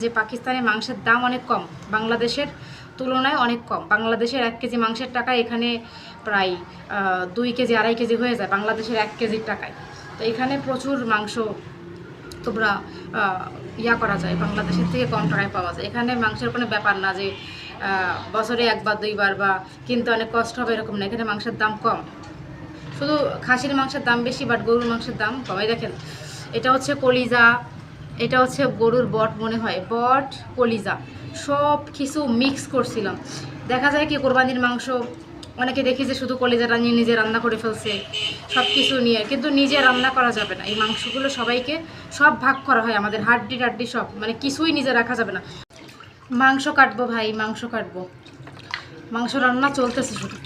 যে পাকিস্তানে মাংসের দাম অনেক কম, বাংলাদেশের তুলনায় অনেক কম। বাংলাদেশের এক কেজি মাংসের টাকা এখানে প্রায় দুই কেজি, আড়াই কেজি হয়ে যায়, বাংলাদেশের এক কেজির টাকায়। তো এখানে প্রচুর মাংস তোমরা ইয়া করা যায়, বাংলাদেশের থেকে কম টাকায় পাওয়া যায়। এখানে মাংসের কোনো ব্যাপার না যে বছরে একবার, দুইবার বা কিনতে অনেক কষ্ট হবে এরকম না, এখানে মাংসের দাম কম। শুধু খাসির মাংসের দাম বেশি বাট গরুর মাংসের দাম কম এই দেখেন, এটা হচ্ছে কলিজা এটা হচ্ছে গরুর বট মনে হয়, বট, কলিজা, সব কিছু মিক্স করছিলাম। দেখা যায় কি কোরবানির মাংস, অনেকে দেখি যে শুধু কলিজাটা নিয়ে নিজে রান্না করে ফেলছে সব কিছু নিয়ে, কিন্তু নিজে রান্না করা যাবে না। এই মাংসগুলো সবাইকে সব ভাগ করা হয়, আমাদের হাড্ডি টাড্ডি সব মানে কিছুই নিজে রাখা যাবে না। মাংস কাটবো ভাই, মাংস কাটবো। মাংস রান্না চলতেছে শুধু।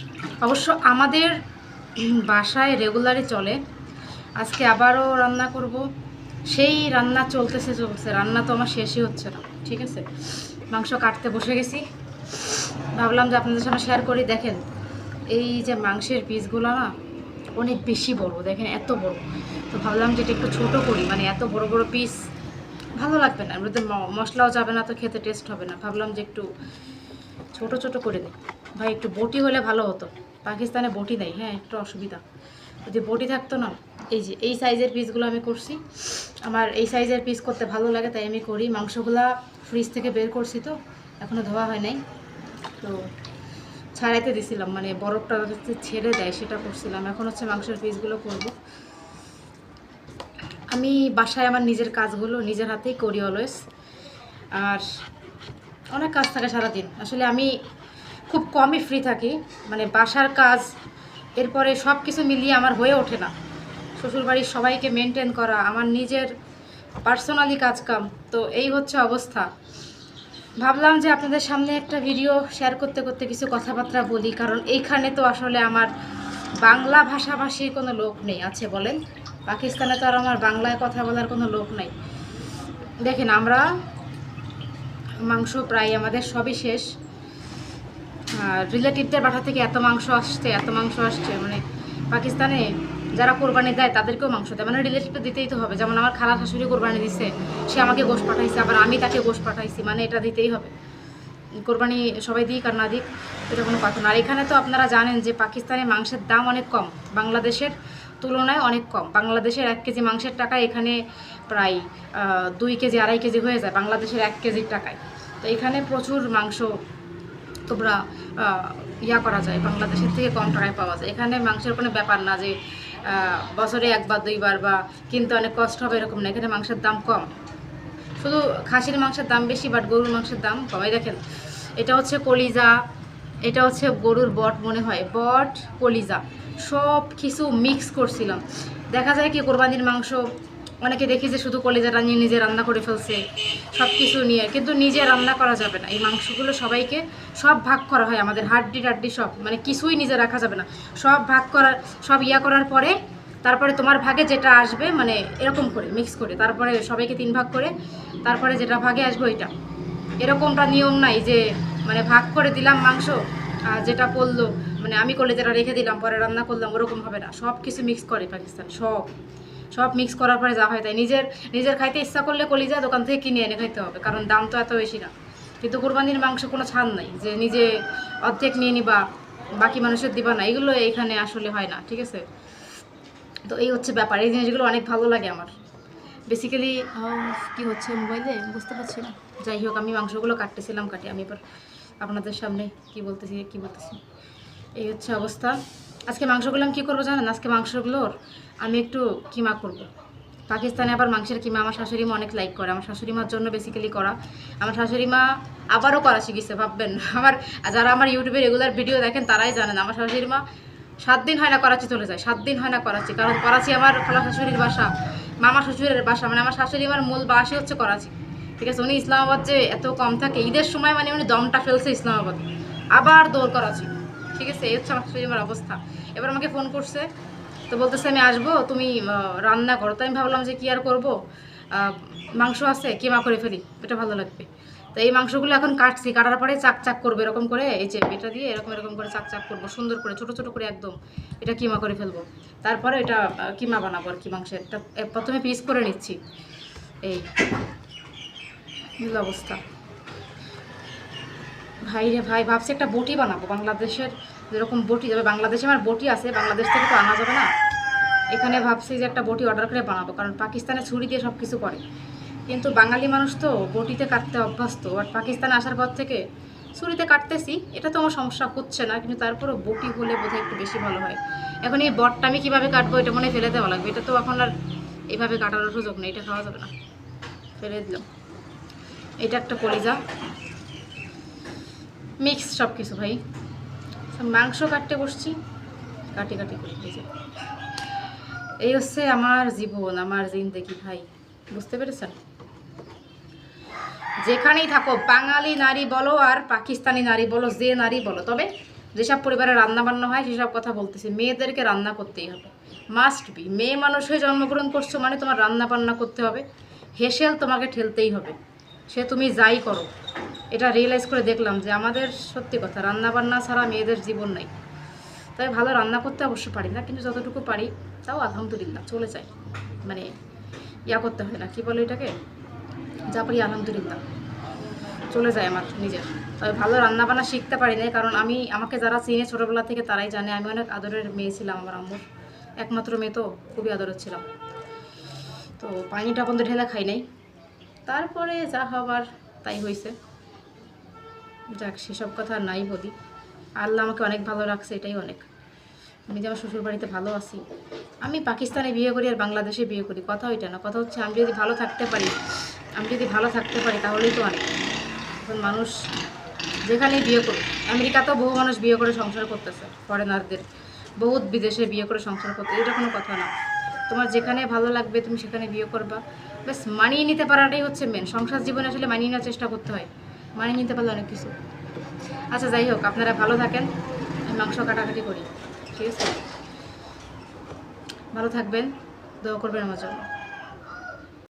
অবশ্য আমাদের বাসায় রেগুলারই চলে। আজকে আবারও রান্না করব। সেই রান্না চলতেছে চলছে রান্না তো আমার শেষই হচ্ছে না, ঠিক আছে? মাংস কাটতে বসে গেছি। ভাবলাম যে আপনাদের সামনে শেয়ার করি। দেখেন, এই যে মাংসের পিসগুলো না, অনেক বেশি বড়, দেখেন, এত বড়। তো ভাবলাম যে এটা একটু ছোটো করি মানে এত বড় বড় পিস ভালো লাগবে না। ম- মশলাও যাবে না, তো খেতে টেস্ট হবে না। ভাবলাম যে একটু ছোট ছোট করে দিই ভাই, একটু বটি হলে ভালো হতো। পাকিস্তানে বটি দেয় হ্যাঁ একটু অসুবিধা। যদি বটি থাকতো না এই যে, এই সাইজের পিসগুলো আমি করছি। আমার এই সাইজের পিস করতে ভালো লাগে, তাই আমি করি। মাংসগুলা ফ্রিজ থেকে বের করছি তো এখনও ধোয়া হয় নাই। তো ছাড়াইতে দিছিলাম মানে বরফটা যাতে ছেড়ে দেয়, সেটা করছিলাম। এখন হচ্ছে মাংসের পিসগুলো করব। আমি বাসায় আমার নিজের কাজগুলো নিজের হাতেই করি অলওয়েজ আর অনেক কাজ থাকে সারাদিন। আসলে আমি খুব কমই ফ্রি থাকি। মানে বাসার কাজ, এরপরে সব কিছু মিলিয়ে আমার হয়ে ওঠে না। শ্বশুরবাড়ির সবাইকে মেনটেন করা, আমার নিজের পার্সোনালি কাজকাম তো এই হচ্ছে অবস্থা। ভাবলাম যে আপনাদের সামনে একটা ভিডিও শেয়ার করতে করতে কিছু কথাবার্তা বলি, কারণ এইখানে তো আসলে আমার বাংলা ভাষাভাষীর কোনো লোক নেই, আছে বলেন? পাকিস্তানে তো আর আমার বাংলায় কথা বলার কোনো লোক নাই। দেখেন, আমরা মাংস প্রায় আমাদের সবই শেষ। রিলেটিভদের বাসা থেকে এত মাংস আসছে, এত মাংস আসছে মানে পাকিস্তানে যারা কোরবানি দেয়, তাদেরকেও মাংস দেয়। মানে রিলেটিভটা দিতেই তো হবে। যেমন আমার খালা শাশুড়ি কোরবানি দিচ্ছে সে আমাকে গোশ পাঠাইছে, আবার আমি তাকে গোশ পাঠাইছি মানে এটা দিতেই হবে। কোরবানি সবাই দিক আর না দিক, এটা কোনো কথা না। আর এখানে তো আপনারা জানেন যে পাকিস্তানে মাংসের দাম অনেক কম, বাংলাদেশের তুলনায় অনেক কম। বাংলাদেশের এক কেজি মাংসের টাকা এখানে প্রায় দুই কেজি, আড়াই কেজি হয়ে যায়, বাংলাদেশের এক কেজির টাকায়। তো এখানে প্রচুর মাংস তোমরা ইয়া করা যায়, বাংলাদেশের থেকে কম টাকায় পাওয়া যায়। এখানে মাংসের কোনো ব্যাপার না যে বছরে একবার, দুইবার বা কিনতে অনেক কষ্ট হবে এরকম না। এখানে মাংসের দাম কম। শুধু খাসির মাংসের দাম বেশি বাট গরুর মাংসের দাম কমাই দেখেন, এটা হচ্ছে কলিজা, এটা হচ্ছে গরুর বট মনে হয়। বট, কলিজা, সব কিছু মিক্স করছিলাম। দেখা যায় কি, কোরবানির মাংস অনেকে দেখি যে শুধু কলিজাটা নিয়ে নিজে রান্না করে ফেলছে সব কিছু নিয়ে। কিন্তু নিজে রান্না করা যাবে না। এই মাংসগুলো সবাইকে সব ভাগ করা হয়, আমাদের হাড্ডি টাড্ডি সব। মানে কিছুই নিজে রাখা যাবে না। সব ভাগ করার সব ইয়া করার পরে তারপরে তোমার ভাগে যেটা আসবে মানে এরকম করে মিক্স করে। তারপরে সবাইকে তিন ভাগ করে, তারপরে যেটা ভাগে আসবে ওইটা। এরকমটা নিয়ম নাই যে মানে ভাগ করে দিলাম মাংস, আর যেটা পড়ল মানে আমি যেটা রেখে দিলাম, পরে রান্না করলাম, ওরকম হবে না। সব কিছু মিক্স করে পাকিস্তান, সব। সব মিক্স করার পরে যা হয় তাই। নিজের নিজের খাইতে ইচ্ছা করলে কলিজা দোকান থেকে কিনে এনে খাইতে হবে কারণ দাম তো এত বেশি না। কিন্তু কোরবানির মাংস কোনো ছাড় নাই যে নিজে অর্ধেক নিয়ে নিবা বাকি মানুষের দিবা না এগুলো এইখানে আসলে হয় না ঠিক আছে? তো এই হচ্ছে ব্যাপার এই জিনিসগুলো অনেক ভালো লাগে আমার। বেসিক্যালি কি হচ্ছে মোবাইলে? বুঝতে পারছি না। যাই হোক আমি মাংসগুলো কাটতেছিলাম কাটি আমি এবার আপনাদের সামনে কি বলতেছি কি বলতেছি? এই হচ্ছে অবস্থা। আজকে মাংসগুলো আমি কী করব জানেন? আজকে মাংসগুলোর আমি একটু কিমা করব। পাকিস্তানে আবার মাংসের কিমা আমার শাশুড়ি মা অনেক লাইক করে। আমার শাশুড়ি মার জন্য বেসিক্যালি করা। আমার শাশুড়ি মা আবারও করা শিখেছে, ভাববেন। আমার, যারা আমার ইউটিউবে রেগুলার ভিডিও দেখেন, তারাই জানেন। আমার শাশুড়ি মা সাত দিন হয় না করাচি চলে যায়। সাত দিন হয় না করাচি। কারণ করাচি আমার খালা শাশুড়ির বাসা। মামা শ্বশুরের বাসা। মানে আমার শাশুড়ি আমার মূল বাসই হচ্ছে করাচি। ঠিক আছে? উনি ইসলামাবাদ যে এত কম থাকে, ঈদের সময় মানে উনি দমটা ফেলছে ইসলামাবাদ। আবার দৌড় করাচি। ঠিক আছে, এই হচ্ছে আমার শাশুড়ি মার অবস্থা। এবার আমাকে ফোন করছে, তো বলতেছে, আমি আসব, তুমি রান্না করো। তো আমি ভাবলাম যে, কি আর করব? মাংস আছে, কিমা করে ফেলি? এটা ভালো লাগবে। তো এই মাংসগুলো এখন কাটছি, কাটার পরে চাক চাক করবে এরকম করে, এই যে এটা দিয়ে এরকম এরকম করে চাক চাক করব, সুন্দর করে, ছোট ছোট করে একদম এটা কিমা করে ফেলব। তারপরে এটা কিমা বানাবো আর কি মাংসের। এটা প্রথমে পিস করে নিচ্ছি। এই অবস্থা। ভাই রে ভাই, ভাবছি একটা বটি বানাবো বাংলাদেশের। যেরকম বটি যাবে বাংলাদেশে আমার বটি আছে, বাংলাদেশ থেকে তো আনা যাবে না। এখানে ভাবছি যে একটা বটি অর্ডার করে বানাবো, কারণ পাকিস্তানে ছুরি দিয়ে সব কিছু করে। কিন্তু বাঙালি মানুষ তো বটিতে কাটতে অভ্যস্ত আর পাকিস্তানে আসার পর থেকে ছুরিতে কাটতেছি, এটা তো আমার সমস্যা হচ্ছে না, কিন্তু তারপরেও বটি হলে বোধহয় একটু বেশি ভালো হয়। এখন এই বটটা আমি কীভাবে কাটবো এটা মনে ফেলে দেওয়া লাগবে, এটা তো এখন আর এইভাবে কাটার সুযোগ নেই, এটা খাওয়া যাবে না। ফেলে দিলাম। এটা একটা কলিজা। মিক্স সব কিছু ভাই। মাংস কাটতে বসছি। কাটি কাটি করে যে। এই হচ্ছে আমার জীবন, আমার জিন্দগি ভাই। বুঝতে পেরেছেন? যেখানেই থাকো, বাঙালি নারী বলো আর পাকিস্তানি নারী বলো, যে নারী বলো। তবে যেসব পরিবারে রান্না বান্না হয়, সেসব কথা বলতেছি। মেয়েদেরকে রান্না করতেই হবে। মাস্ট বি মেয়ে মানুষ হয়ে জন্মগ্রহণ করছ মানে তোমার রান্না বান্না করতে হবে। হেসেল তোমাকে ঠেলতেই হবে। সে তুমি যাই করো। এটা রিয়েলাইজ করে দেখলাম যে আমাদের সত্যি কথা রান্না বান্না ছাড়া মেয়েদের জীবন নাই। তাই ভালো রান্না করতে অবশ্য পারি না, কিন্তু যতটুকু পারি, তাও আলহামদুলিল্লাহ চলে যায়। মানে ইয়া করতে হয় না, কি বলে এটাকে? যা পারি আলহামদুলিল্লাহ চলে যায় আমার নিজের। তবে ভালো রান্না বান্না শিখতে পারি না কারণ আমি, আমাকে যারা চিনে ছোটোবেলা থেকে তারাই জানে, আমি অনেক আদরের মেয়ে ছিলাম আমার আম্মুর। একমাত্র মেয়ে তো খুবই আদরের ছিলাম। তো পানিটা বন্ধ ঢেলে খাই নাই। তারপরে যা হবার তাই হয়েছে যাক, সেসব কথা নাই বলি। আল্লাহ আমাকে অনেক ভালো রাখছে, এটাই অনেক। আমি যে আমার শ্বশুর বাড়িতে ভালো আছি। আমি পাকিস্তানে বিয়ে করি আর বাংলাদেশে বিয়ে করি, কথা ওইটা না। কথা হচ্ছে, আমি যদি ভালো থাকতে পারি, আমি যদি ভালো থাকতে পারি, তাহলেই তো অনেক। এখন মানুষ যেখানেই বিয়ে করুক, আমেরিকাতেও বহু মানুষ বিয়ে করে সংসার করতেছে ফরেনারদের বহুত বিদেশে বিয়ে করে সংসার করতে এটা কোনো কথা না। তোমার যেখানে ভালো লাগবে তুমি সেখানে বিয়ে করবা। ব্যাস, মানিয়ে নিতে পারাটাই হচ্ছে মেন সংসার জীবনে আসলে মানিয়ে নেওয়ার চেষ্টা করতে হয়। মানিয়ে নিতে পারলে অনেক কিছু। আচ্ছা যাই হোক, আপনারা ভালো থাকেন। আমি মাংস কাটাকাটি করি। ঠিক আছে? ভালো থাকবেন। দোয়া করবেন আমার জন্য।